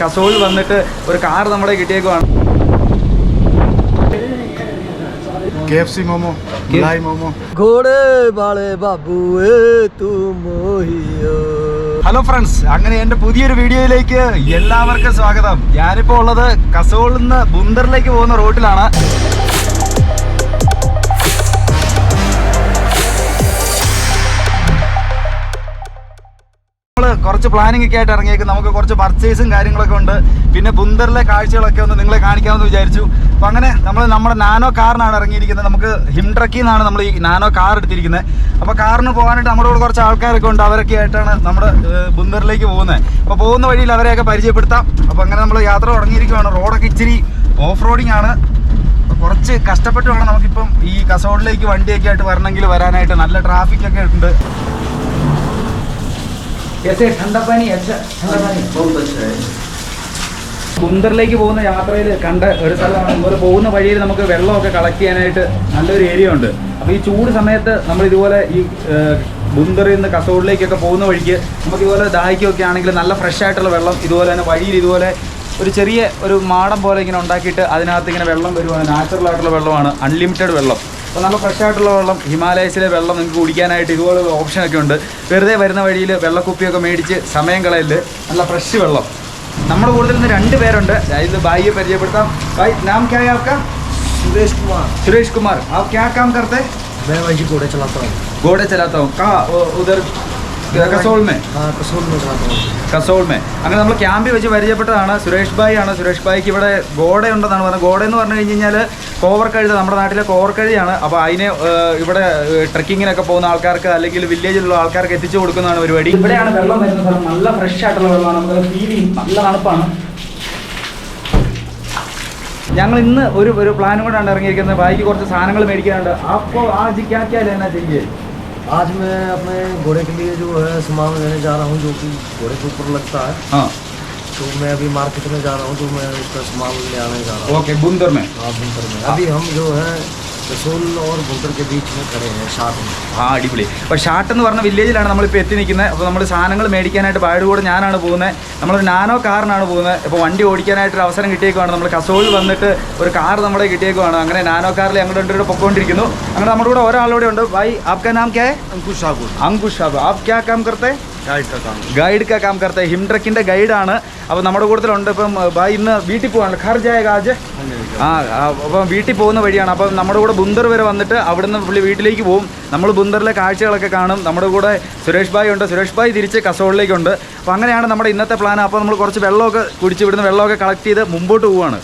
കസോൾ വന്നിട്ട് ഒരു കാർ നമ്മുടെ കിട്ടിയേക്കുവാണ്. Momo momo. Babu hello friends അങ്ങനെ എന്റെ പുതിയൊരു വീഡിയോയിലേക്ക് എല്ലാവർക്കും സ്വാഗതം. ഞാനിപ്പോൾ ഉള്ളത് കസോളിൽ നിന്ന് ബുന്ദറിലേക്ക് പോകുന്ന റോട്ടിലാണ്. കുറച്ച് പ്ലാനിംഗ് ഒക്കെ ആയിട്ട് ഇറങ്ങിയേക്കും. നമുക്ക് കുറച്ച് പർച്ചേസും കാര്യങ്ങളൊക്കെ ഉണ്ട്. പിന്നെ ബുന്ദറിലെ കാഴ്ചകളൊക്കെ ഒന്ന് നിങ്ങളെ കാണിക്കാമെന്ന് വിചാരിച്ചു. അപ്പം അങ്ങനെ നമ്മൾ നമ്മുടെ നാനോ കാറിനാണ് ഇറങ്ങിയിരിക്കുന്നത്. നമുക്ക് ഹിംട്രക്കിൽ നിന്നാണ് നമ്മൾ ഈ നാനോ കാർ എടുത്തിരിക്കുന്നത്. അപ്പോൾ കാറിന് പോകാനായിട്ട് നമ്മുടെ കൂടെ കുറച്ച് ആൾക്കാരൊക്കെ ഉണ്ട്. അവരൊക്കെ ആയിട്ടാണ് നമ്മുടെ ബുന്ദറിലേക്ക് പോകുന്നത്. അപ്പോൾ പോകുന്ന വഴിയിൽ അവരെയൊക്കെ പരിചയപ്പെടുത്താം. അപ്പോൾ അങ്ങനെ നമ്മൾ യാത്ര തുടങ്ങിയിരിക്കുകയാണ് റോഡൊക്കെ ഇച്ചിരി ഓഫ് റോഡിങ് ആണ് കുറച്ച് കഷ്ടപ്പെട്ട് വേണം നമുക്കിപ്പം ഈ കസോഡിലേക്ക് വണ്ടിയൊക്കെ ആയിട്ട് വരണമെങ്കിൽ വരാനായിട്ട്. നല്ല ട്രാഫിക് ഒക്കെ ഉണ്ട്. कैसे ठंडा पानी अच्छा ठंडा पानी बहुत अच्छा है കുന്തറിലേക്ക് പോകുന്ന യാത്രയിൽ കണ്ട ഒരു സ്ഥലമാണ് ഇതുപോലെ പോകുന്ന വഴിയിൽ നമുക്ക് വെള്ളമൊക്കെ കളക്ട് ചെയ്യാനായിട്ട് നല്ലൊരു ഏരിയ ഉണ്ട് അപ്പോൾ ഈ ചൂട് സമയത്ത് നമ്മൾ ഇതുപോലെ ഈ ബുന്തറിൽ നിന്ന് കസോഡിലേക്കൊക്കെ പോകുന്ന വഴിക്ക് നമുക്ക് ഇതുപോലെ ദാഹിക്കുകയൊക്കെ ആണെങ്കിൽ നല്ല ഫ്രഷ് ആയിട്ടുള്ള വെള്ളം ഇതുപോലെ തന്നെ വഴിയിൽ ഇതുപോലെ ഒരു ചെറിയ ഒരു മാടം പോലെ ഇങ്ങനെ ഉണ്ടാക്കിയിട്ട് അതിനകത്ത് ഇങ്ങനെ വെള്ളം വരുവാണ് നാച്ചുറൽ ആയിട്ടുള്ള വെള്ളമാണ് അൺലിമിറ്റഡ് വെള്ളം അപ്പോൾ നല്ല ഫ്രഷ് ആയിട്ടുള്ള വെള്ളം ഹിമാലയസിലെ വെള്ളം നിങ്ങൾക്ക് കുടിക്കാനായിട്ട് ഇതുപോലെ ഓപ്ഷനൊക്കെ ഉണ്ട് വെറുതെ വരുന്ന വഴിയിൽ വെള്ളക്കുപ്പിയൊക്കെ മേടിച്ച് സമയം കളയല് നല്ല ഫ്രഷ് വെള്ളം നമ്മുടെ കൂടുതൽ നിന്ന് രണ്ട് പേരുണ്ട് ഇത് ഭായിയെ പരിചയപ്പെടുത്താം ഭായ് നാം क्या है आपका सुरेश कुमार सुरेश कुमार आप क्या काम करते हैं मैं वही घोड़े चलाता हूँ घोड़े चलाता हूँ कहाँ वो- उधर കസോൾമേ. കസോൾമേ അങ്ങനെ നമ്മൾ ക്യാമ്പിൽ വെച്ച് പരിചയപ്പെട്ടതാണ്. സുരേഷ് ഭായ് ആണ്. സുരേഷ് ഭായിക്ക് ഇവിടെ ഗോഡ ഉണ്ടെന്നാണ് പറഞ്ഞത്. ഗോഡ എന്ന് പറഞ്ഞു കഴിഞ്ഞ് കഴിഞ്ഞാൽ കോവർ കഴുത നമ്മുടെ നാട്ടിലെ കോവർ കഴുതയാണ്. അപ്പോൾ അതിനെ ഇവിടെ ട്രക്കിങ്ങിനൊക്കെ പോകുന്ന ആൾക്കാർക്ക് അല്ലെങ്കിൽ വില്ലേജിലുള്ള ആൾക്കാർക്ക് എത്തിച്ചു കൊടുക്കുന്നതാണ് പരിപാടി. ഇവിടെയാണ് വെള്ളം വരുന്ന സ്ഥലം നല്ല ഫ്രഷ് ആയിട്ടുള്ള വെള്ളമാണ്. നല്ല തണുപ്പാണ്. ഞങ്ങൾ ഇന്ന് ഒരു ഒരു പ്ലാനും കൂടാണ് ഇറങ്ങിയിരിക്കുന്നത്. ബായിക്ക് കുറച്ച് സാധനങ്ങൾ മേടിക്കാനുണ്ട്. അപ്പോൾ ആ ജിക്കാക്കിയാലേ എന്നാ ചെയ്യേ आज मैं अपने घोड़े के लिए जो है सामान लेने जा रहा हूँ जो कि घोड़े के ऊपर लगता है। हाँ। तो मैं अभी मार्केट में जा रहा हूँ तो मैं उसका सामान ले आने जा रहा हूँ। ओके बुंदर में? हाँ बुंदर में। अभी हम जो है रसोल और बुंतर के बीच में खड़े हैं साथ में ആ അടിപൊളി അപ്പോൾ ഷാട്ട് എന്ന് പറഞ്ഞ വില്ലേജിലാണ് നമ്മളിപ്പോൾ എത്തി നിൽക്കുന്നത് അപ്പോൾ നമ്മൾ സാധനങ്ങൾ മേടിക്കാനായിട്ട് ബായുടെ കൂടെ ഞാനാണ് പോകുന്നത് നമ്മളൊരു നാനോ കാറിനാണ് പോകുന്നത് അപ്പോൾ വണ്ടി ഓടിക്കാനായിട്ടൊരു അവസരം കിട്ടിയേക്കുവാണ് നമ്മൾ കസോളിൽ വന്നിട്ട് ഒരു കാർ നമ്മുടെ കിട്ടിയേക്കുവാണ് അങ്ങനെ നാനോ കാറിൽ ഞങ്ങൾ രണ്ടുപേരും പൊക്കോണ്ടിരിക്കുന്നു അങ്ങനെ നമ്മുടെ കൂടെ ഒരാളൂടെ ഉണ്ട് ഭായ് ആപ്കാ നാം ക്യാ ഹൈ अंकुश ठाकुर അങ്കുഷ് സാബ് ആപ് ക്യാ കാം ഗൈഡ് കാ കാം കർത്ത ഹിം ട്രക്കിന്റെ ഗൈഡ് ആണ് അപ്പോൾ നമ്മുടെ കൂട്ടത്തിലുണ്ട്. ഇപ്പം ഭായ് ഇന്ന് വീട്ടിൽ പോവാണ് ഖർജായ കാജ് ആ അപ്പം വീട്ടിൽ പോകുന്ന വഴിയാണ്. അപ്പം നമ്മുടെ കൂടെ ബുന്ദർ വരെ വന്നിട്ട് അവിടുന്ന് പുള്ളി വീട്ടിലേക്ക് പോകും നമ്മൾ ബുന്ദറിലെ കാഴ്ചകളൊക്കെ കാണും. നമ്മുടെ കൂടെ സുരേഷ് ഭായ് ഉണ്ട്. സുരേഷ് ഭായ് തിരിച്ച് കസോളിലേക്കുണ്ട് അപ്പോൾ അങ്ങനെയാണ് നമ്മുടെ ഇന്നത്തെ പ്ലാൻ. അപ്പോൾ നമ്മൾ കുറച്ച് വെള്ളമൊക്കെ കുടിച്ച് ഇവിടുന്ന് വെള്ളമൊക്കെ കളക്ട് ചെയ്ത് മുമ്പോട്ട് പോവുകയാണ്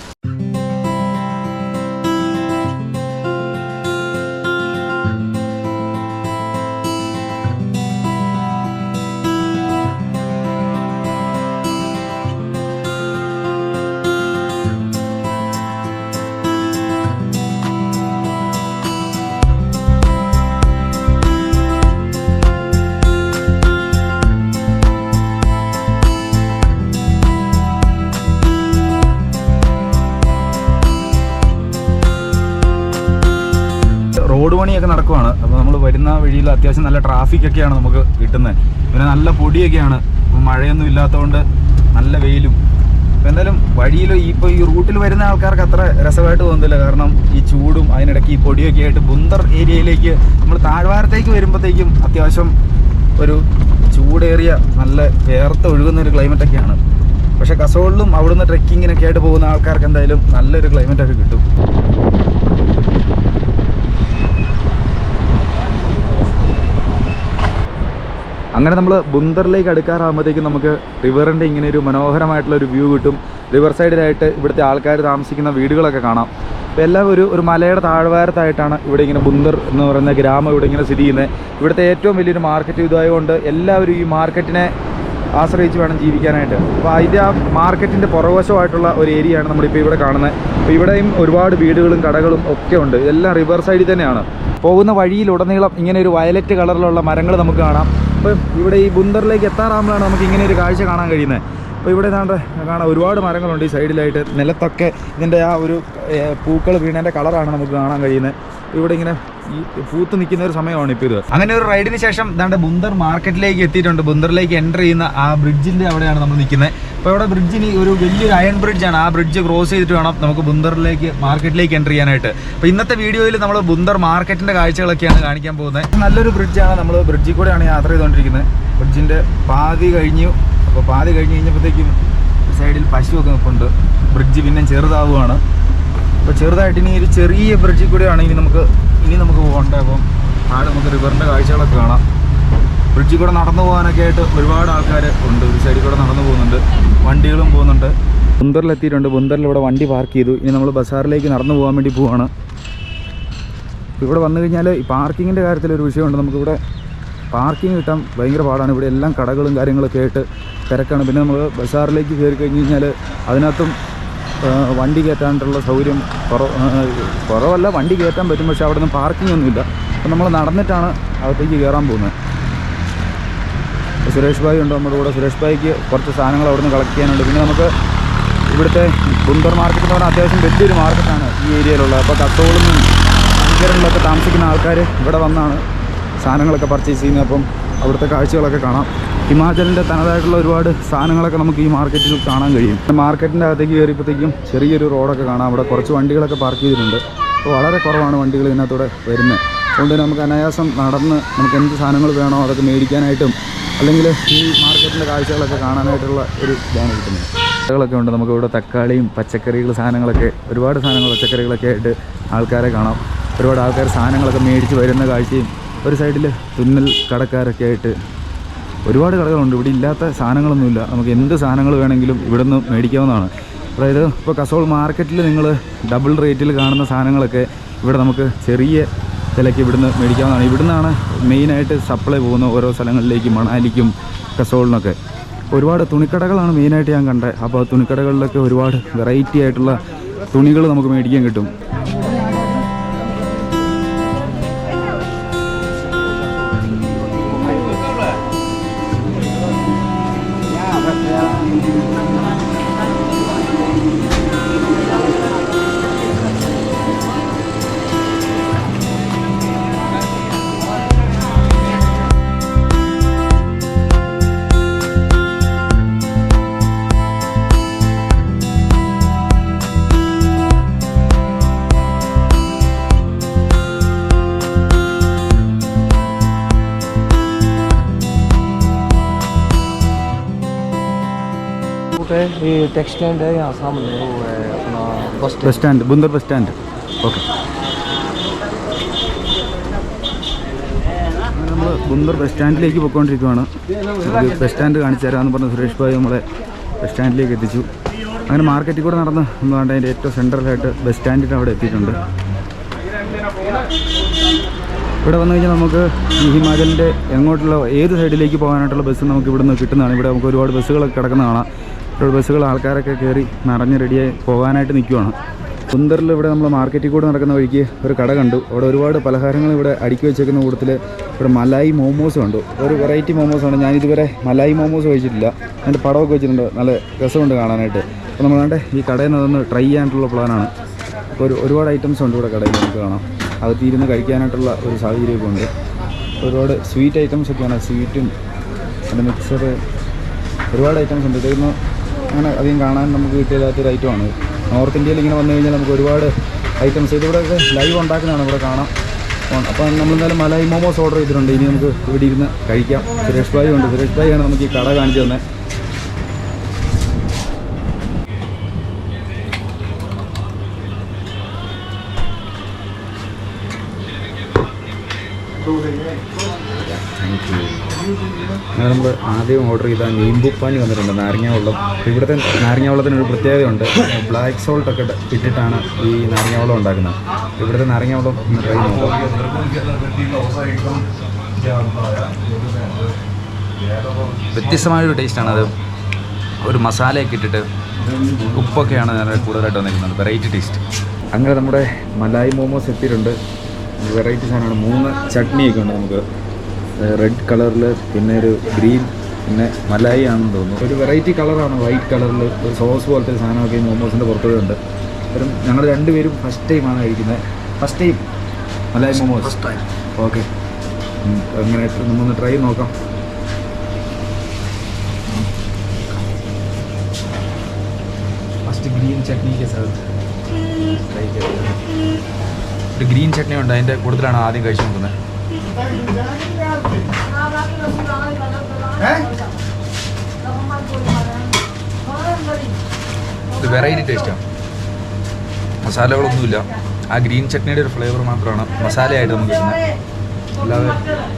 നടക്കുവാണ്. അപ്പോൾ നമ്മൾ വരുന്ന വഴിയിൽ അത്യാവശ്യം നല്ല ട്രാഫിക് ഒക്കെയാണ് നമുക്ക് കിട്ടുന്നത്. പിന്നെ നല്ല പൊടിയൊക്കെയാണ്. മഴയൊന്നും ഇല്ലാത്തതുകൊണ്ട് നല്ല വെയിലും. അപ്പോൾ എന്തായാലും വഴിയിൽ ഇപ്പോൾ ഈ റൂട്ടിൽ വരുന്ന ആൾക്കാർക്ക് അത്ര രസമായിട്ട് തോന്നുന്നില്ല. കാരണം ഈ ചൂടും അതിനിടയ്ക്ക് ഈ പൊടിയൊക്കെ ആയിട്ട് ബുന്ദർ ഏരിയയിലേക്ക് നമ്മൾ താഴ്വാരത്തേക്ക് വരുമ്പോഴത്തേക്കും അത്യാവശ്യം ഒരു ചൂടേറിയ നല്ല വേർത്ത് ഒഴുകുന്ന ഒരു ക്ലൈമറ്റൊക്കെയാണ് പക്ഷേ കസോളിലും അവിടുന്ന് ട്രെക്കിങ്ങിനൊക്കെ ആയിട്ട് പോകുന്ന ആൾക്കാർക്ക് എന്തായാലും നല്ലൊരു ക്ലൈമറ്റൊക്കെ കിട്ടും. അങ്ങനെ നമ്മൾ ബുന്ദറിലേക്ക് അടുക്കാറാകുമ്പോഴത്തേക്കും നമുക്ക് റിവറിന്റെ ഇങ്ങനെ ഒരു മനോഹരമായിട്ടുള്ള ഒരു വ്യൂ കിട്ടും. റിവർ സൈഡിലായിട്ട് ഇവിടുത്തെ ആൾക്കാർ താമസിക്കുന്ന വീടുകളൊക്കെ കാണാം. അപ്പോൾ എല്ലാം ഒരു ഒരു മലയുടെ താഴ്വാരത്തായിട്ടാണ് ഇവിടെ ഇങ്ങനെ ബുന്ദർ എന്ന് പറയുന്ന ഗ്രാമം ഇവിടെ ഇങ്ങനെ സ്ഥിതി ചെയ്യുന്നത്. ഇവിടുത്തെ ഏറ്റവും വലിയൊരു മാർക്കറ്റ് ഇതായതുകൊണ്ട് എല്ലാവരും ഈ മാർക്കറ്റിനെ ആശ്രയിച്ച് വേണം ജീവിക്കാനായിട്ട്. അപ്പോൾ അതിന്റെ ആ മാർക്കറ്റിന്റെ പുറവശമായിട്ടുള്ള ഒരു ഏരിയയാണ് നമ്മളിപ്പോൾ ഇവിടെ കാണുന്നത്. അപ്പോൾ ഇവിടെയും ഒരുപാട് വീടുകളും കടകളും ഒക്കെ ഉണ്ട്. ഇതെല്ലാം റിവർ സൈഡിൽ തന്നെയാണ്. പോകുന്ന വഴിയിലുടനീളം ഇങ്ങനെ ഒരു വയലറ്റ് കളറിലുള്ള മരങ്ങൾ നമുക്ക് കാണാം. അപ്പോൾ ഇവിടെ ഈ ബുന്ദറിലേക്ക് എത്താറാകുമ്പോഴാണ് നമുക്ക് ഇങ്ങനെ ഒരു കാഴ്ച കാണാൻ കഴിയുന്നത്. അപ്പോൾ ഇവിടെ ഏതാണ്ട് കാണാം ഒരുപാട് മരങ്ങളുണ്ട് ഈ സൈഡിലായിട്ട്. നിലത്തൊക്കെ ഇതിന്റെ ആ ഒരു പൂക്കൾ വീണതിന്റെ കളറാണ് നമുക്ക് കാണാൻ കഴിയുന്നത്. ഇവിടെ ഇങ്ങനെ ഈ പൂത്ത് നിൽക്കുന്ന ഒരു സമയമാണ് ഇപ്പോൾ ഇത്. അങ്ങനെ ഒരു റൈഡിന് ശേഷം ഇതാണ്ട് ബുന്ദർ മാർക്കറ്റിലേക്ക് എത്തിയിട്ടുണ്ട്. ബുന്ദറിലേക്ക് എന്റർ ചെയ്യുന്ന ആ ബ്രിഡ്ജിന്റെ അവിടെയാണ് നമ്മൾ നിൽക്കുന്നത്. അപ്പോൾ ഇവിടെ ബ്രിഡ്ജിന് ഒരു വലിയൊരു അയൺ ബ്രിഡ്ജാണ് ആ ബ്രിഡ്ജ് ക്രോസ് ചെയ്തിട്ട് വേണം നമുക്ക് ബുന്ദറിലേക്ക് മാർക്കറ്റിലേക്ക് എന്റർ ചെയ്യാനായിട്ട്. അപ്പോൾ ഇന്നത്തെ വീഡിയോയിൽ നമ്മൾ ബുന്ദർ മാർക്കറ്റിന്റെ കാഴ്ചകളൊക്കെയാണ് കാണിക്കാൻ പോകുന്നത്. നല്ലൊരു ബ്രിഡ്ജാണ് നമ്മൾ ബ്രിഡ്ജിൽ കൂടെയാണ് യാത്ര ചെയ്തുകൊണ്ടിരിക്കുന്നത്. ബ്രിഡ്ജിന്റെ പാതി കഴിഞ്ഞു. അപ്പോൾ പാതി കഴിഞ്ഞ് കഴിഞ്ഞപ്പോഴത്തേക്കും സൈഡിൽ പശുവൊക്കെ നിൽപ്പുണ്ട് ബ്രിഡ്ജ് പിന്നെ ചെറുതാവുകയാണ്. അപ്പോൾ ചെറുതായിട്ട് ഇനി ഒരു ചെറിയ ബ്രിഡ്ജിൽ കൂടെയാണ് ഇനി നമുക്ക് ഇനി നമുക്ക് പോകണ്ടേ? അപ്പം താഴെ നമുക്ക് റിവറിന്റെ കാഴ്ചകളൊക്കെ കാണാം. ബ്രിഡ്ജിൽ കൂടെ നടന്നു പോകാനൊക്കെ ആയിട്ട് ഒരുപാട് ആൾക്കാർ ഉണ്ട്. ഒരു സൈഡിൽ കൂടെ നടന്നു പോകുന്നുണ്ട്. വണ്ടികളും പോകുന്നുണ്ട്. ബുന്തറിലെത്തിയിട്ടുണ്ട് ബുന്തറിൽ ഇവിടെ വണ്ടി പാർക്ക് ചെയ്തു. ഇനി നമ്മൾ ബസാറിലേക്ക് നടന്നു പോകാൻ വേണ്ടി പോവാണ്. ഇവിടെ വന്നു കഴിഞ്ഞാൽ ഈ പാർക്കിങ്ങിന്റെ കാര്യത്തിൽ ഒരു വിഷയമുണ്ട്. നമുക്കിവിടെ പാർക്കിംഗ് കിട്ടാൻ ഭയങ്കര പാടാണ്. ഇവിടെ എല്ലാം കടകളും കാര്യങ്ങളൊക്കെ ആയിട്ട് തിരക്കാണ്. പിന്നെ നമ്മൾ ബസാറിലേക്ക് കയറി കഴിഞ്ഞ് കഴിഞ്ഞാൽ അതിനകത്തും വണ്ടി കയറ്റാനുള്ള സൗകര്യം കുറവ് കുറവല്ല വണ്ടി കയറ്റാൻ പറ്റും പക്ഷേ അവിടെ നിന്ന് പാർക്കിംഗ് ഒന്നുമില്ല. അപ്പം നമ്മൾ നടന്നിട്ടാണ് അകത്തേക്ക് കയറാൻ പോകുന്നത്. സുരേഷ് ഭായി ഉണ്ട് നമ്മുടെ കൂടെ. സുരേഷ് ഭായിക്ക് കുറച്ച് സാധനങ്ങൾ അവിടെ നിന്ന് കളക്ട് ചെയ്യാനുണ്ട്. പിന്നെ നമുക്ക് ഇവിടുത്തെ ഗുണ്ടർ മാർക്കറ്റ് എന്ന് പറഞ്ഞാൽ അത്യാവശ്യം വലിയൊരു മാർക്കറ്റാണ് ഈ ഏരിയയിലുള്ളത്. അപ്പോൾ കത്തോളിൽ നിന്നും നഗരങ്ങളിലൊക്കെ താമസിക്കുന്ന ആൾക്കാർ ഇവിടെ വന്നാണ് സാധനങ്ങളൊക്കെ പർച്ചേസ് ചെയ്യുന്നത്. അപ്പം അവിടുത്തെ കാഴ്ചകളൊക്കെ കാണാം. ഹിമാചലിന്റെ തനതായിട്ടുള്ള ഒരുപാട് സാധനങ്ങളൊക്കെ നമുക്ക് ഈ മാർക്കറ്റിൽ കാണാൻ കഴിയും. മാർക്കറ്റിന്റെ അകത്തേക്ക് കയറിയപ്പോഴത്തേക്കും ചെറിയൊരു റോഡൊക്കെ കാണാം. അവിടെ കുറച്ച് വണ്ടികളൊക്കെ പാർക്ക് ചെയ്തിട്ടുണ്ട്. അപ്പോൾ വളരെ കുറവാണ് വണ്ടികൾ ഇതിനകത്തൂടെ വരുന്നത്. അതുകൊണ്ട് നമുക്ക് അനായാസം നടന്ന് നമുക്ക് എന്ത് സാധനങ്ങൾ വേണോ അതൊക്കെ മേടിക്കാനായിട്ടും അല്ലെങ്കിൽ ഈ മാർക്കറ്റിന്റെ കാഴ്ചകളൊക്കെ കാണാനായിട്ടുള്ള ഒരു ഇതാണ് കിട്ടുന്നത്. കടകളൊക്കെ ഉണ്ട്. നമുക്ക് ഇവിടെ തക്കാളിയും പച്ചക്കറികൾ സാധനങ്ങളൊക്കെ ഒരുപാട് സാധനങ്ങൾ പച്ചക്കറികളൊക്കെ ആയിട്ട് ആൾക്കാരെ കാണാം. ഒരുപാട് ആൾക്കാർ സാധനങ്ങളൊക്കെ മേടിച്ച് വരുന്ന കാഴ്ചയും ഒരു സൈഡിൽ തുന്നൽ കടക്കാരൊക്കെ ആയിട്ട് ഒരുപാട് കടകളുണ്ട്. ഇവിടെ ഇല്ലാത്ത സാധനങ്ങളൊന്നുമില്ല. നമുക്ക് എന്ത് സാധനങ്ങൾ വേണമെങ്കിലും ഇവിടെ നിന്ന് മേടിക്കാവുന്നതാണ്. അതായത് ഇപ്പോൾ കസോൾ മാർക്കറ്റിൽ നിങ്ങൾ ഡബിൾ റേറ്റിൽ കാണുന്ന സാധനങ്ങളൊക്കെ ഇവിടെ നമുക്ക് ചെറിയ വിലയ്ക്ക് ഇവിടുന്ന് മേടിക്കാവുന്നതാണ്. ഇവിടുന്നാണ് മെയിനായിട്ട് സപ്ലൈ പോകുന്ന ഓരോ സ്ഥലങ്ങളിലേക്കും മണാലിക്കും കസോളിനൊക്കെ. ഒരുപാട് തുണിക്കടകളാണ് മെയിനായിട്ട് ഞാൻ കണ്ടത്. അപ്പോൾ തുണിക്കടകളിലൊക്കെ ഒരുപാട് വെറൈറ്റി ആയിട്ടുള്ള തുണികൾ നമുക്ക് മേടിക്കാൻ കിട്ടും. है ये टैक्स स्टैंड है यहाँ सामने वो है अपना bus bus stand Bundar bus stand okay നമ്മൾ ബുന്ദർ ബസ് സ്റ്റാൻഡിലേക്ക് പോയിക്കൊണ്ടിരിക്കുകയാണ് നമുക്ക് ബസ് സ്റ്റാൻഡ് കാണിച്ചു തരാമെന്ന് പറഞ്ഞ സുരേഷ് ഭായി നമ്മളെ ബസ് സ്റ്റാൻഡിലേക്ക് എത്തിച്ചു അങ്ങനെ മാർക്കറ്റിൽ കൂടെ നടന്ന് ഒന്ന് വേണ്ട അതിൻ്റെ ഏറ്റവും സെൻട്രലായിട്ട് ബസ് സ്റ്റാൻഡിൻ്റെ അവിടെ എത്തിയിട്ടുണ്ട് ഇവിടെ വന്നു കഴിഞ്ഞാൽ നമുക്ക് ഈ ഹിമാചലിൻ്റെ എങ്ങോട്ടുള്ള ഏത് സൈഡിലേക്ക് പോകാനായിട്ടുള്ള ബസ് നമുക്ക് ഇവിടുന്ന് കിട്ടുന്നതാണ് ഇവിടെ നമുക്ക് ഒരുപാട് ബസ്സുകളൊക്കെ കിടക്കുന്ന കാണാം ഇവിടെ ബസ്സുകൾ ആൾക്കാരൊക്കെ കയറി നിറഞ്ഞ് റെഡിയായി പോകാനായിട്ട് നിൽക്കുവാണ് സുന്ദറിൽ ഇവിടെ നമ്മൾ മാർക്കറ്റിൽ കൂടെ നടക്കുന്ന വഴിക്ക് ഒരു കട കണ്ടു. അവിടെ ഒരുപാട് പലഹാരങ്ങൾ ഇവിടെ അടുക്കി വെച്ചേക്കുന്ന കൂട്ടത്തിൽ ഇവിടെ മലായി മോമോസ് കണ്ടു. ഒരു വെറൈറ്റി മോമോസാണ് ഞാൻ ഇതുവരെ മലായി മോമോസ് കഴിച്ചിട്ടില്ല. അതിന്റെ പടമൊക്കെ വെച്ചിട്ടുണ്ട്. നല്ല രസമുണ്ട് കാണാനായിട്ട്. അപ്പോൾ നമ്മൾ വേണ്ടേ ഈ കടയിൽ നിന്ന് അതൊന്ന് ട്രൈ ചെയ്യാനായിട്ടുള്ള പ്ലാനാണ് അപ്പോൾ ഒരു ഒരുപാട് ഐറ്റംസ് ഉണ്ട് ഇവിടെ കടയിൽ നമുക്ക് കാണാം. അത് തീരുന്ന് കഴിക്കാനായിട്ടുള്ള ഒരു സാഹചര്യമൊക്കെ ഉണ്ട്. ഒരുപാട് സ്വീറ്റ് ഐറ്റംസ് ഒക്കെയാണ്. സ്വീറ്റും പിന്നെ മിക്സർ ഒരുപാട് ഐറ്റംസ് ഉണ്ട്. ഇതൊന്നും അങ്ങനെ അധികം കാണാൻ നമുക്ക് കിട്ടിയില്ലാത്തൊരു ഐറ്റമാണ് നോർത്ത് ഇന്ത്യയിൽ ഇങ്ങനെ വന്നു കഴിഞ്ഞാൽ നമുക്ക് ഒരുപാട് ഐറ്റംസ് ഇതിവിടെയൊക്കെ ലൈവ് ഉണ്ടാക്കുന്നതാണ് ഇവിടെ കാണാം. അപ്പോൾ നമ്മൾ എന്തായാലും മലായി മോമോസ് ഓർഡർ ചെയ്തിട്ടുണ്ട്. ഇനി നമുക്ക് ഇവിടെ ഇരുന്ന് കഴിക്കാം. സുരേഷ് ഭായി ഉണ്ട്. സുരേഷ് ഭായിയാണ് നമുക്ക് ഈ കട കാണിച്ചു തന്നെ അങ്ങനെ നമ്മൾ ആദ്യം ഓർഡർ ചെയ്ത നീമ്പുപ്പാനി വന്നിട്ടുണ്ട് നാരങ്ങ വെള്ളം ഇവിടുത്തെ നാരങ്ങ വെള്ളത്തിന് ഒരു പ്രത്യേകതയുണ്ട്. ബ്ലാക്ക് സോൾട്ട് ഒക്കെ ഇട്ട് ഇട്ടിട്ടാണ് ഈ നാരങ്ങ വെള്ളം ഉണ്ടാക്കുന്നത്. ഇവിടുത്തെ നാരങ്ങ വെള്ളം ഒന്ന് ട്രൈ നോക്കാം. വ്യത്യസ്തമായൊരു ടേസ്റ്റാണ് അത്. ഒരു മസാലയൊക്കെ ഇട്ടിട്ട് ഉപ്പൊക്കെയാണ് ഞാൻ കൂടുതലായിട്ട് വന്നിരിക്കുന്നത്. വെറൈറ്റി ടേസ്റ്റ് അങ്ങനെ നമ്മുടെ മലായി മോമോസ് എത്തിയിട്ടുണ്ട്. വെറൈറ്റി സാധനമാണ്. മൂന്ന് ചട്നിയൊക്കെ ഉണ്ട് നമുക്ക്. റെഡ് കളറിൽ പിന്നെ ഒരു ഗ്രീൻ പിന്നെ മലായി ആണെന്ന് തോന്നുന്നു. ഒരു വെറൈറ്റി കളറാണ് വൈറ്റ് കളറിൽ ഒരു സോസ് പോലത്തെ സാധനമൊക്കെ ഈ മോമോസിന്റെ പുറത്തുകൂടെ അപ്പം ഞങ്ങൾ രണ്ടുപേരും ഫസ്റ്റ് ടൈമാണ് കഴിക്കുന്നത്. First time malai momos first time okay അങ്ങനെ നമ്മളൊന്ന് ട്രൈ നോക്കാം. ഫസ്റ്റ് ഗ്രീൻ ചട്നിക്ക് സാർ ട്രൈ ഒരു ഗ്രീൻ ചട്നി ഉണ്ട്. അതിന്റെ കൂടുതലാണ് ആദ്യം കഴിച്ചു നോക്കുന്നത്. ഇത് വെറൈറ്റി ടേസ്റ്റാണ് മസാലകളൊന്നുമില്ല. ആ ഗ്രീൻ ചട്നിയുടെ ഒരു ഫ്ലേവർ മാത്രമാണ് മസാലയായിട്ട് നമുക്ക് കിട്ടുന്നത് അല്ലാതെ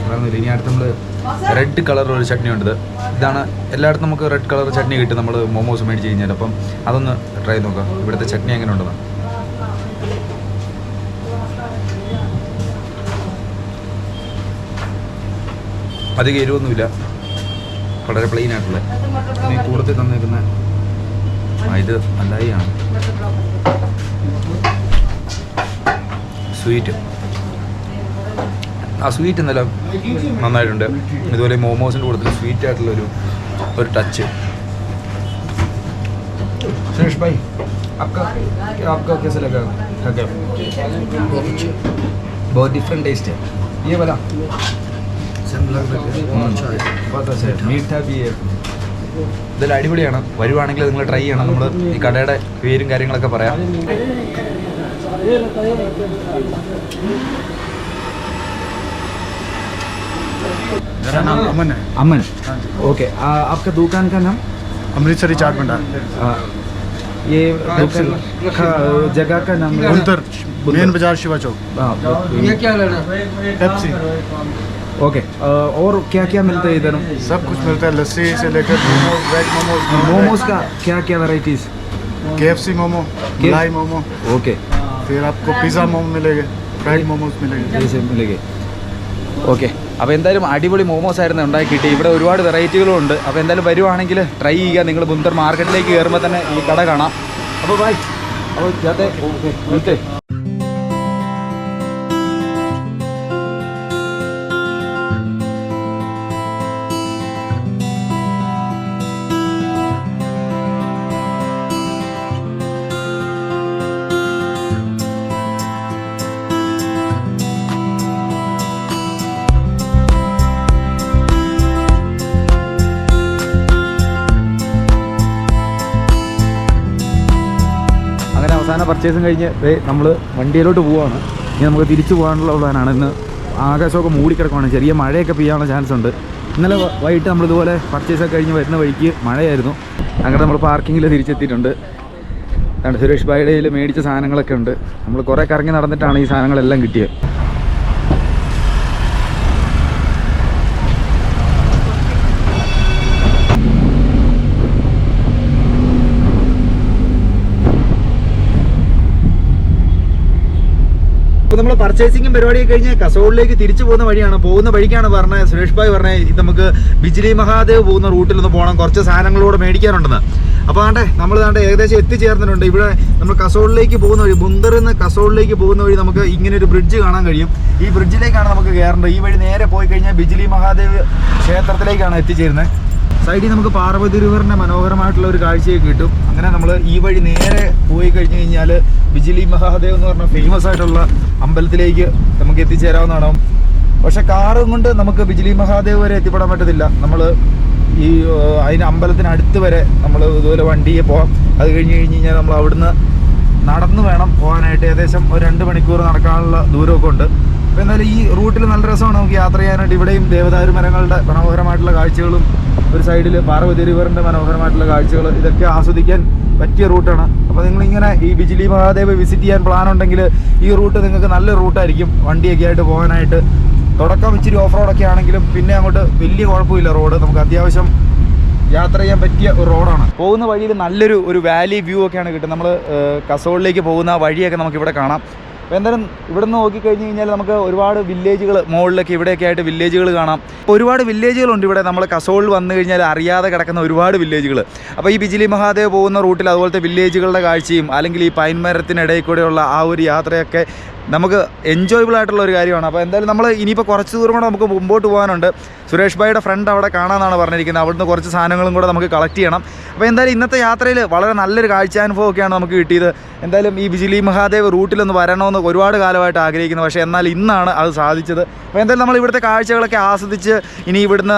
വേറൊന്നുമില്ല. ഇനി അടുത്ത് നമ്മൾ റെഡ് കളർ ഒരു ചട്നി ഉണ്ട് ഇതാണ് എല്ലായിടത്തും നമുക്ക് റെഡ് കളർ ചട്നി കിട്ടും. നമ്മൾ മോമോസ് മേടിച്ച് കഴിഞ്ഞാൽ അപ്പം അതൊന്ന് ട്രൈ നോക്കാം. ഇവിടുത്തെ ചട്നി എങ്ങനെ ഉണ്ടെന്ന് അധികം എരിവൊന്നുമില്ല വളരെ പ്ലെയിൻ ആയിട്ടുള്ള ഇനി കൂടുതൽ തന്നേക്കുന്ന ആ ഇത് നല്ലായിയാണ് സ്വീറ്റ് ആ സ്വീറ്റ് നല്ല നന്നായിട്ടുണ്ട് ഇതുപോലെ മോമോസിൻ്റെ കൂട്ടത്തിൽ സ്വീറ്റ് ആയിട്ടുള്ള ഒരു ഒരു ടച്ച് സുരേഷ് ഭായി आपका आपका कैसे लगा खा बहुत डिफरेंट टेस्ट है ये वाला बहुत अच्छा है मीठा भी है ഇതെല്ലാം അടിപൊളിയാണ് വരുവാണെങ്കിൽ നിങ്ങൾ ട്രൈ ചെയ്യണം നമ്മൾ ഈ കടയുടെ പേരും കാര്യങ്ങളൊക്കെ പറയാം मेरा नाम अमन है अमन ओके आपका दुकान का नाम अमृतसरी चाट भंडार आ, ये दुकान का जगह का नाम है? बुंतर बुंतर। मेन बाजार शिवा चौक हाँ, क्या लेना पेप्सी ओके आ, और क्या क्या मिलता है इधर सब कुछ मिलता है लस्सी से लेकर मोमोज वेज मोमोज मोमोज का क्या क्या वेराइटीज के एफ सी मोमो मलाई मोमो ओके फिर आपको पिज़्ज़ा मोमो मिलेगा फ्राइड मोमोज मिलेंगे ऐसे मिलेंगे ഓക്കെ അപ്പോൾ എന്തായാലും അടിപൊളി മോമോസ് ആയിരുന്നു ഉണ്ടാക്കി കിട്ടി ഇവിടെ ഒരുപാട് വെറൈറ്റികളും ഉണ്ട് അപ്പോൾ എന്തായാലും വരുവാണെങ്കിൽ ട്രൈ ചെയ്യുക നിങ്ങൾ ബുന്തർ മാർക്കറ്റിലേക്ക് കയറുമ്പോൾ തന്നെ ഈ കട കാണാം അപ്പോൾ ബൈ അപ്പോൾ ജാത്തെ ഓക്കെ പർച്ചേസും കഴിഞ്ഞ് നമ്മൾ വണ്ടിയിലോട്ട് പോവാണ്. ഇനി നമുക്ക് തിരിച്ചു പോകാനുള്ള പ്ലാനാണ് ഇന്ന് ആകാശമൊക്കെ മൂടിക്കിടക്കുവാണ്. ചെറിയ മഴയൊക്കെ പെയ്യാനുള്ള ചാൻസ് ഉണ്ട്. ഇന്നലെ വൈകിട്ട് നമ്മളിതുപോലെ പർച്ചേസൊക്കെ കഴിഞ്ഞ് വരുന്ന വഴിക്ക് മഴയായിരുന്നു. അങ്ങനെ നമ്മൾ പാർക്കിങ്ങിൽ തിരിച്ചെത്തിയിട്ടുണ്ട്. സുരേഷ് ഭായിയുടെ മേടിച്ച സാധനങ്ങളൊക്കെ ഉണ്ട്. നമ്മൾ കുറേ കറങ്ങി നടന്നിട്ടാണ് ഈ സാധനങ്ങളെല്ലാം കിട്ടിയത്. അപ്പോൾ നമ്മൾ പർച്ചേസിംഗും പരിപാടിയൊക്കെ കഴിഞ്ഞ് കസോളിലേക്ക് തിരിച്ചു പോകുന്ന വഴിയാണ്. പോകുന്ന വഴിക്കാണ് പറഞ്ഞത് സുരേഷ് ഭായ് പറഞ്ഞത് നമുക്ക് ബിജ്ലി മഹാദേവ് പോകുന്ന റൂട്ടിൽ ഒന്ന് പോകണം കുറച്ച് സാധനങ്ങളൂടെ മേടിക്കാനുണ്ടെന്ന്. അപ്പോൾ ആണ്ടെ നമ്മൾ ദാണ്ടെ ഏകദേശം എത്തിച്ചേർന്നിട്ടുണ്ട്. ഇവിടെ നമ്മൾ കസോളിലേക്ക് പോകുന്ന വഴി മുന്തറിന്ന് നിന്ന് കസോളിലേക്ക് പോകുന്ന വഴി നമുക്ക് ഇങ്ങനെ ഒരു ബ്രിഡ്ജ് കാണാൻ കഴിയും. ഈ ബ്രിഡ്ജിലേക്കാണ് നമുക്ക് കയറേണ്ടത് ഈ വഴി നേരെ പോയി കഴിഞ്ഞാൽ ബിജ്ലി മഹാദേവ് ക്ഷേത്രത്തിലേക്കാണ് എത്തിച്ചേരുന്നത്. സൈഡിൽ നമുക്ക് പാർവതി റിവറിന്റെ മനോഹരമായിട്ടുള്ള ഒരു കാഴ്ചയൊക്കെ കിട്ടും. അങ്ങനെ നമ്മൾ ഈ വഴി നേരെ പോയി കഴിഞ്ഞ് കഴിഞ്ഞാൽ ബിജിലി മഹാദേവ് എന്ന് പറഞ്ഞ ഫേമസ് ആയിട്ടുള്ള അമ്പലത്തിലേക്ക് നമുക്ക് എത്തിച്ചേരാവുന്നതാണ്. പക്ഷെ കാറും കൊണ്ട് നമുക്ക് ബിജിലി മഹാദേവ് വരെ എത്തിപ്പെടാൻ പറ്റത്തില്ല. നമ്മൾ ഈ അതിന് അമ്പലത്തിന് അടുത്ത് വരെ നമ്മൾ ഇതുപോലെ വണ്ടിയെ പോകാം അത് കഴിഞ്ഞ് കഴിഞ്ഞ് കഴിഞ്ഞാൽ നമ്മൾ അവിടുന്ന് നടന്നു വേണം പോകാനായിട്ട്. ഏകദേശം ഒരു രണ്ട് മണിക്കൂർ നടക്കാനുള്ള ദൂരമൊക്കെ ഉണ്ട്. അപ്പോൾ എന്തായാലും ഈ റൂട്ടിൽ നല്ല രസമാണ് നമുക്ക് യാത്ര ചെയ്യാനായിട്ട്. ഇവിടെയും ദേവദാരു മരങ്ങളുടെ മനോഹരമായിട്ടുള്ള കാഴ്ചകളും ഒരു സൈഡിൽ പാർവതി റിവറിന്റെ മനോഹരമായിട്ടുള്ള കാഴ്ചകൾ ഇതൊക്കെ ആസ്വദിക്കാൻ പറ്റിയ റൂട്ടാണ്. അപ്പോൾ നിങ്ങളിങ്ങനെ ഈ ബിജിലി മഹാദേവ് വിസിറ്റ് ചെയ്യാൻ പ്ലാൻ ഉണ്ടെങ്കിൽ ഈ റൂട്ട് നിങ്ങൾക്ക് നല്ല റൂട്ടായിരിക്കും. വണ്ടിയൊക്കെ ആയിട്ട് പോകാനായിട്ട്. തുടക്കം ഇച്ചിരി ഓഫ് റോഡൊക്കെ ആണെങ്കിലും പിന്നെ അങ്ങോട്ട് വലിയ കുഴപ്പമില്ല. റോഡ് നമുക്ക് അത്യാവശ്യം യാത്ര ചെയ്യാൻ പറ്റിയ ഒരു റോഡാണ്. പോകുന്ന വഴിയിൽ നല്ലൊരു ഒരു വാലി വ്യൂ ഒക്കെയാണ് കിട്ടുന്നത്. നമ്മൾ കസോളിലേക്ക് പോകുന്ന വഴിയൊക്കെ നമുക്ക് ഇവിടെ കാണാം. അപ്പോൾ എന്തായാലും ഇവിടെ നിന്ന് നോക്കിക്കഴിഞ്ഞ് കഴിഞ്ഞാൽ നമുക്ക് ഒരുപാട് വില്ലേജുകൾ മുകളിലൊക്കെ ഇവിടെയൊക്കെ ആയിട്ട് വില്ലേജുകൾ കാണാം. ഒരുപാട് വില്ലേജുകളുണ്ട് ഇവിടെ. നമ്മൾ കസോളിൽ വന്നു കഴിഞ്ഞാൽ അറിയാതെ കിടക്കുന്ന ഒരുപാട് വില്ലേജുകൾ അപ്പോൾ ഈ ബിജിലി മഹാദേവ് പോകുന്ന റൂട്ടിൽ അതുപോലത്തെ വില്ലേജുകളുടെ കാഴ്ചയും അല്ലെങ്കിൽ ഈ പൈൻ മരത്തിനിടയിൽ കൂടെയുള്ള ആ ഒരു യാത്രയൊക്കെ നമുക്ക് എൻജോയബിൾ ആയിട്ടുള്ള ഒരു കാര്യമാണ്. അപ്പോൾ എന്തായാലും നമ്മൾ ഇനിയിപ്പോൾ കുറച്ച് ദൂരം കൂടെ നമുക്ക് മുമ്പോട്ട് പോകാനുണ്ട്. സുരേഷ് ഭായിയുടെ ഫ്രണ്ട് അവിടെ കാണാമെന്നാണ് പറഞ്ഞിരിക്കുന്നത്. അവിടുന്ന് കുറച്ച് സാധനങ്ങളും കൂടെ നമുക്ക് കളക്ട് ചെയ്യണം. അപ്പോൾ എന്തായാലും ഇന്നത്തെ യാത്രയിൽ വളരെ നല്ലൊരു കാഴ്ചാനുഭവമൊക്കെയാണ് നമുക്ക് കിട്ടിയത്. എന്തായാലും ഈ ബിജിലി മഹാദേവ് റൂട്ടിലൊന്ന് വരണമെന്ന് ഒരുപാട് കാലമായിട്ട് ആഗ്രഹിക്കുന്നു. പക്ഷേ എന്നാൽ ഇന്നാണ് അത് സാധിച്ചത്. അപ്പോൾ എന്തായാലും നമ്മൾ ഇവിടുത്തെ കാഴ്ചകളൊക്കെ ആസ്വദിച്ച് ഇനി ഇവിടുന്ന്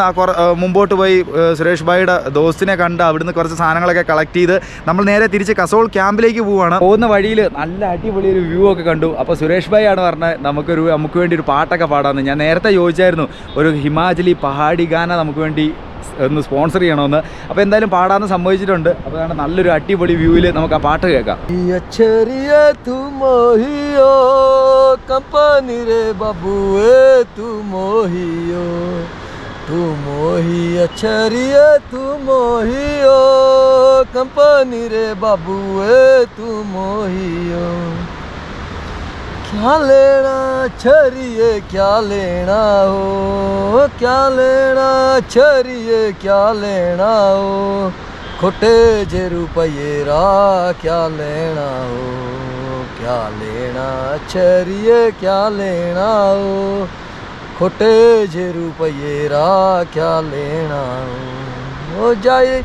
മുമ്പോട്ട് പോയി സുരേഷ് ഭായിയുടെ ദോസ്തിനെ കണ്ട് അവിടുന്ന് കുറച്ച് സാധനങ്ങളൊക്കെ കളക്ട് ചെയ്ത് നമ്മൾ നേരെ തിരിച്ച് കസോൾ ക്യാമ്പിലേക്ക് പോവുകയാണ് പോകുന്ന വഴിയിൽ നല്ല അടിപൊളി ഒരു വ്യൂ ഒക്കെ കണ്ടു. അപ്പോൾ സുരേഷ് സുരേഷ് ഭായി ആണ് പറഞ്ഞത് നമുക്കൊരു നമുക്ക് വേണ്ടി ഒരു പാട്ടൊക്കെ പാടാമെന്ന് ഞാൻ നേരത്തെ ചോദിച്ചായിരുന്നു ഒരു ഹിമാചലി പഹാടി ഗാന നമുക്ക് വേണ്ടി ഒന്ന് സ്പോൺസർ ചെയ്യണമെന്ന്. അപ്പോൾ എന്തായാലും പാടാമെന്ന് സമ്മതിച്ചിട്ടുണ്ട്. അപ്പോൾ അതാണ് നല്ലൊരു അടിപൊളി വ്യൂവിൽ നമുക്ക് ആ പാട്ട് കേൾക്കാം. तू मोही കമ്പനി तू मोहियो कंपनी रे बाबू ए तू मोहियो ਨਾ ਲੈਣਾ ਛਰੀਏ, ਕਿਆ ਲੈਣਾ ਓ ਕਿਆ ਲੈਣਾ ਛਰੀਏ, ਕਿਆ ਲੈਣਾ ਓ ਖੋਟੇ ਜੇ ਰੁਪਏ ਰਾ, ਕਿਆ ਲੈਣਾ ਓ ਕਿਆ ਲੈਣਾ ਛਰੀਏ, ਕਿਆ ਲੈਣਾ ਓ ਖੋਟੇ ਜੇ ਰੁਪਏ ਰਾ, ਕਿਆ ਲੈਣਾ ਓ ਜਾਈ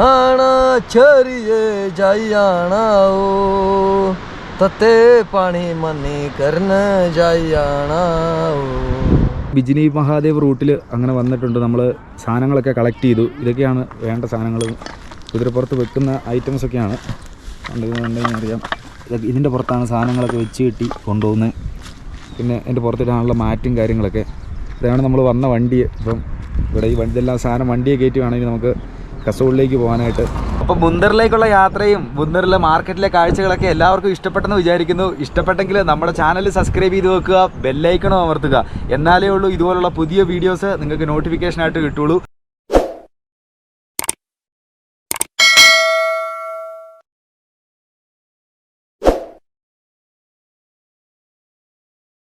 ਹਾਣਾ ਛਰੀਏ, ਜਾਈ ਆਣਾ ਓ തത്തേ പണി മണി കർണ ജയ്യാണാവൂ ബിജിനി മഹാദേവ് റൂട്ടിൽ അങ്ങനെ വന്നിട്ടുണ്ട്. നമ്മൾ സാധനങ്ങളൊക്കെ കളക്ട് ചെയ്തു. ഇതൊക്കെയാണ് വേണ്ട സാധനങ്ങൾ. കുതിരപ്പുറത്ത് വെക്കുന്ന ഐറ്റംസ് ഒക്കെയാണ്. കണ്ടെന്നുണ്ടെങ്കിൽ അറിയാം. ഇതൊക്കെ ഇതിന്റെ പുറത്താണ് സാധനങ്ങളൊക്കെ വെച്ച് കെട്ടി കൊണ്ടുപോകുന്നത് പിന്നെ എന്റെ പുറത്തിടാനുള്ള മാറ്റും കാര്യങ്ങളൊക്കെ. ഇതാണ് നമ്മൾ വന്ന വണ്ടി. ഇപ്പം ഇവിടെ ഈ വണ്ടിയെല്ലാം സാധനം വണ്ടിയെ കയറ്റുവാണെങ്കിൽ നമുക്ക് കസോളിലേക്ക് പോകാനായിട്ട് അപ്പോൾ ബുന്ദറിലേക്കുള്ള യാത്രയും ബുന്ദറിലെ മാർക്കറ്റിലെ കാഴ്ചകളൊക്കെ എല്ലാവർക്കും ഇഷ്ടപ്പെട്ടെന്ന് വിചാരിക്കുന്നു. ഇഷ്ടപ്പെട്ടെങ്കിൽ നമ്മുടെ ചാനൽ സബ്സ്ക്രൈബ് ചെയ്ത് വെക്കുക ബെല്ലൈക്കണോ അമർത്തുക. എന്നാലേ ഉള്ളൂ ഇതുപോലുള്ള പുതിയ വീഡിയോസ് നിങ്ങൾക്ക് നോട്ടിഫിക്കേഷനായിട്ട് കിട്ടുള്ളൂ.